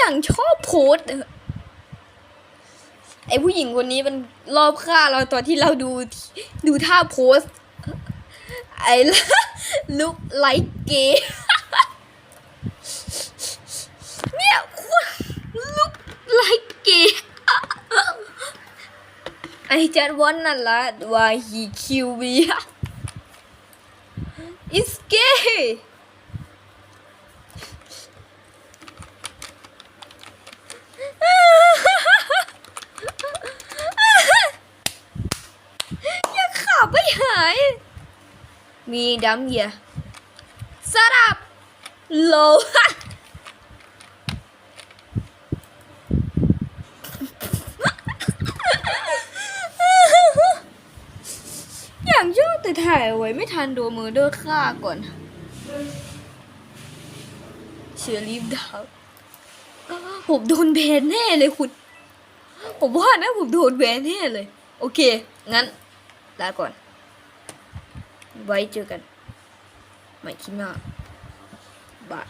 อย่างชอบโพสไอผู้หญิงคนนี้มันรอบฆ่าเราตอนที่เราดูดูท่าโพสไอลุกไลค์เกเนี่ยลุกไลค์เกย์ I just wanna let why he kill me It's gay อย่าขับ ไม่หาย มีดำเยียสลับโลอย่างชอบแต่ถ่ายไว้ไม่ทันโดนมือเดอร์ฆ่าก่อน เชื่อรีบดาวผมโดนแบนแน่เลยคุณ ผมว่านะผมโดนแบนแน่เลย โอเค งั้น ลาก่อน ไว้เจอกันใหม่คลิปหน้าบาย